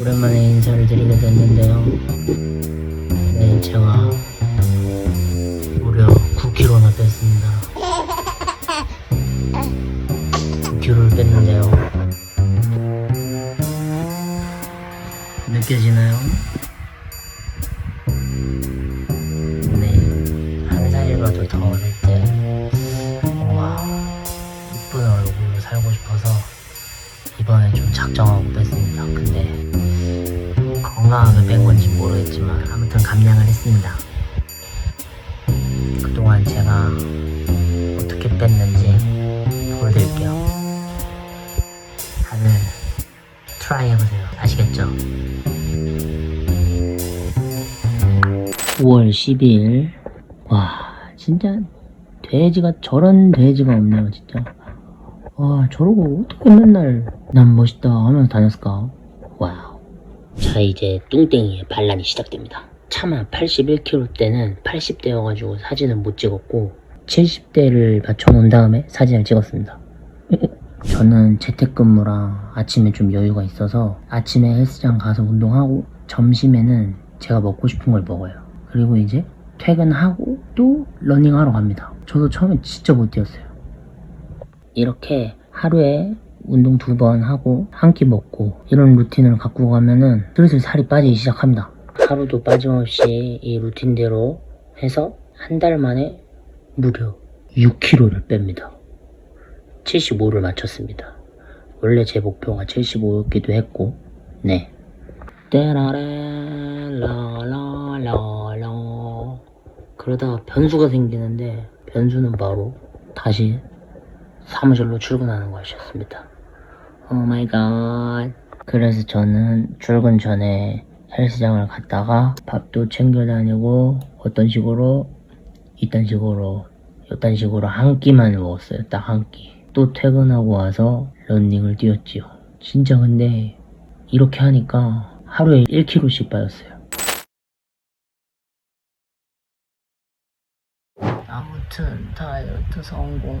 오랜만에 인사를 드리게 됐는데요. 네, 제가 무려 9kg나 뺐습니다. 9kg를 뺐는데요. 느껴지나요? 네, 한 살이라도 더 어릴 때 뭔가 이쁜 얼굴로 살고 싶어서 이번에 좀 작정하고 뺐습니다. 근데 건강하게 뺀 건지 모르겠지만 아무튼 감량을 했습니다. 그동안 제가 어떻게 뺐는지 보여드릴게요. 다들 트라이 해보세요. 아시겠죠? 5월 12일 와 진짜 돼지가 저런 돼지가 없네요 진짜 와 저러고 어떻게 맨날 난 멋있다 하면서 다녔을까 자 이제 뚱땡이의 반란이 시작됩니다. 차마 81kg 때는 80대여가지고 사진을 못 찍었고 70대를 맞춰놓은 다음에 사진을 찍었습니다. 저는 재택근무라 아침에 좀 여유가 있어서 아침에 헬스장 가서 운동하고 점심에는 제가 먹고 싶은 걸 먹어요. 그리고 이제 퇴근하고 또 러닝하러 갑니다. 저도 처음에 진짜 못 뛰었어요. 이렇게 하루에 운동 두 번 하고 한 끼 먹고 이런 루틴을 갖고 가면은 슬슬 살이 빠지기 시작합니다. 하루도 빠짐없이 이 루틴대로 해서 한 달 만에 무려 6kg를 뺍니다. 75를 맞췄습니다. 원래 제 목표가 75였기도 했고, 네. 떼라레 라라라라 그러다가 변수가 생기는데 변수는 바로 다시 사무실로 출근하는 것이었습니다. 오 마이 갓. 그래서 저는 출근 전에 헬스장을 갔다가 밥도 챙겨 다니고 어떤 식으로 이딴 식으로 이딴 식으로 한 끼만 먹었어요. 딱 한 끼. 또 퇴근하고 와서 런닝을 뛰었지요. 진짜 근데 이렇게 하니까 하루에 1kg씩 빠졌어요. 아무튼 다이어트 성공.